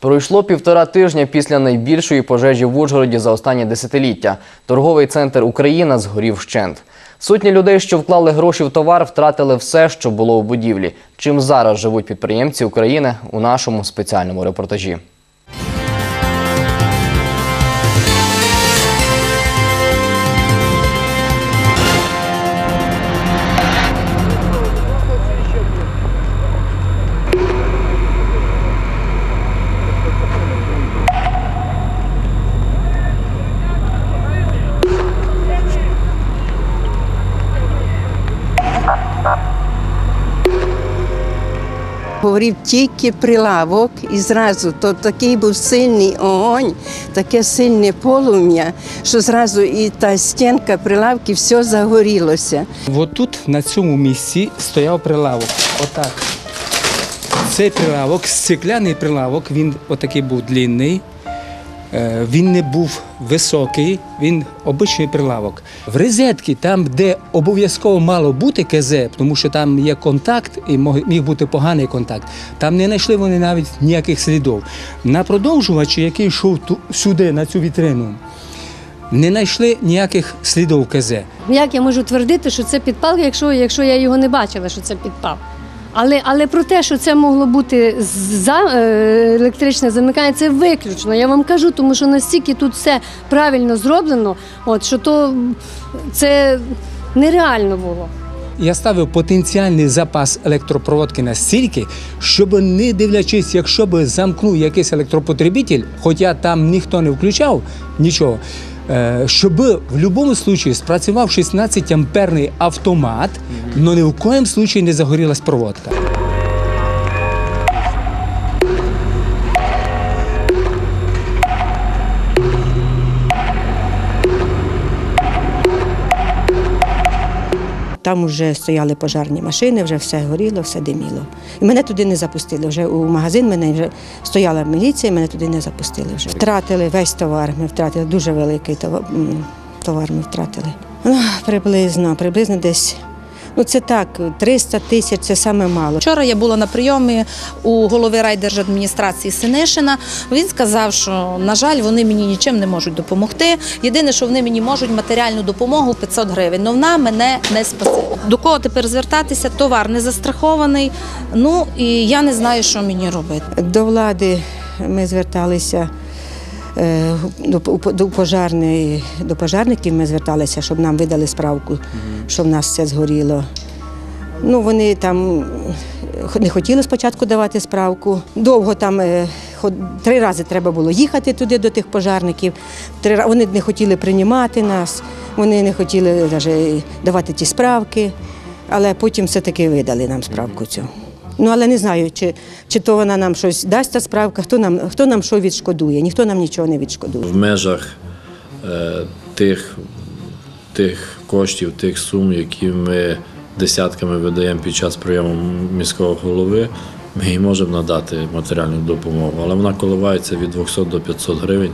Пройшло півтора тижня після найбільшої пожежі в Ужгороді за останні десятиліття. Торговий центр Україна згорів вщент. Сотні людей, що вклали гроші в товар, втратили все, що було у будівлі. Чим зараз живуть підприємці України у нашому спеціальному репортажі. Горів тільки прилавок і зразу то такий був сильний огонь, таке сильне полум'я, що зразу і та стінка прилавки все загорілося. От тут, на цьому місці, стояв прилавок. Отак. Цей прилавок, стекляний прилавок, він отакий був длинний. Е, Він не був високий, він обичний прилавок. В розетці, там, де обов'язково мало бути КЗ, тому що там є контакт і міг бути поганий контакт, там не знайшли вони навіть ніяких слідів. На продовжувачі, який йшов сюди, на цю вітрину, не знайшли ніяких слідів КЗ. Як я можу твердити, що це підпал, якщо, якщо я його не бачила, що це підпал? Але, але про те, що це могло бути за е, електричне замикання, це виключно. Я вам кажу, тому що настільки тут все правильно зроблено, от що то це нереально було. Я ставив потенціальний запас електропроводки настільки, щоб не дивлячись, якщо б замкнув якийсь електропотребитель, хоча там ніхто не включав нічого, щоб в будь-якому випадку спрацював 16 амперний автомат, але ні в коєм випадку не загорілась проводка. Там вже стояли пожарні машини, вже все горіло, все диміло. І мене туди не запустили. Вже у магазин мене вже стояла міліція, мене туди не запустили. Вже втратили весь товар. Ми втратили дуже великий товар. Товар ми втратили. Ну, приблизно, приблизно десь. Ну це так, 300 тисяч це саме мало. Вчора я була на прийомі у голови райдержадміністрації Синишина. Він сказав, що на жаль, вони мені нічим не можуть допомогти. Єдине, що вони мені можуть матеріальну допомогу 500 гривень. Но вона мене не спасе. До кого тепер звертатися? Товар не застрахований. Ну і я не знаю, що мені робити. До влади ми зверталися до, до, пожарної, до пожарників ми зверталися, щоб нам видали справку, що в нас все згоріло. Ну, вони там е, не хотіли спочатку давати справку. Довго там е, три рази треба було їхати туди до тих пожарників. Три, вони не хотіли приймати нас, вони не хотіли навіть давати ті справки, але потім все-таки видали нам справку цю. Ну, але не знаю, чи, чи то вона нам щось дасть та справка, хто нам, хто нам що відшкодує. Ніхто нам нічого не відшкодує. в межах е, тих, тих коштів, тих сум, які ми десятками видаємо під час прийому міського голови, ми їй можемо надати матеріальну допомогу, але вона коливається від 200 до 500 гривень.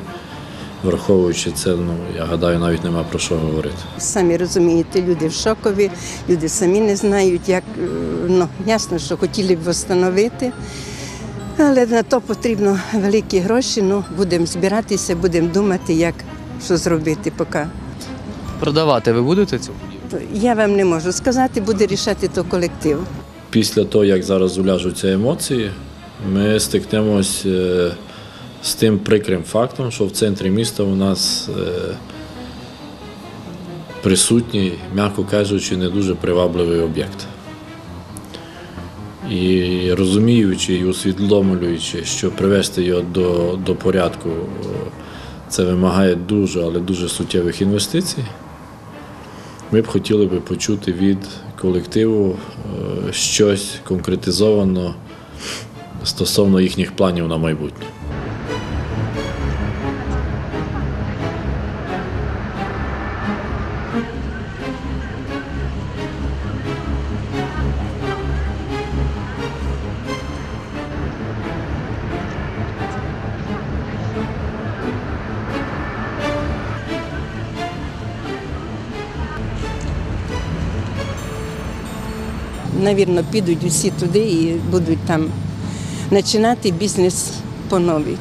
Враховуючи це, ну я гадаю, навіть нема про що говорити. Самі розумієте, люди в шокові, люди самі не знають, як е, ну, ясно, що хотіли б встановити. Але на то потрібно великі гроші. Ну, будемо збиратися, будемо думати, як що зробити поки. Продавати ви будете цю? Я вам не можу сказати, буде рішати то колектив. Після того, як зараз уляжуться емоції, ми стикнемось е, з тим прикрим фактом, що в центрі міста у нас е, присутній, м'яко кажучи, не дуже привабливий об'єкт. І розуміючи і усвідомлюючи, що привести його до, до порядку е, це вимагає дуже, але дуже суттєвих інвестицій. Ми б хотіли би почути від колективу е, щось конкретизовано стосовно їхніх планів на майбутнє. Навірно, підуть усі туди і будуть там починати бізнес по новій.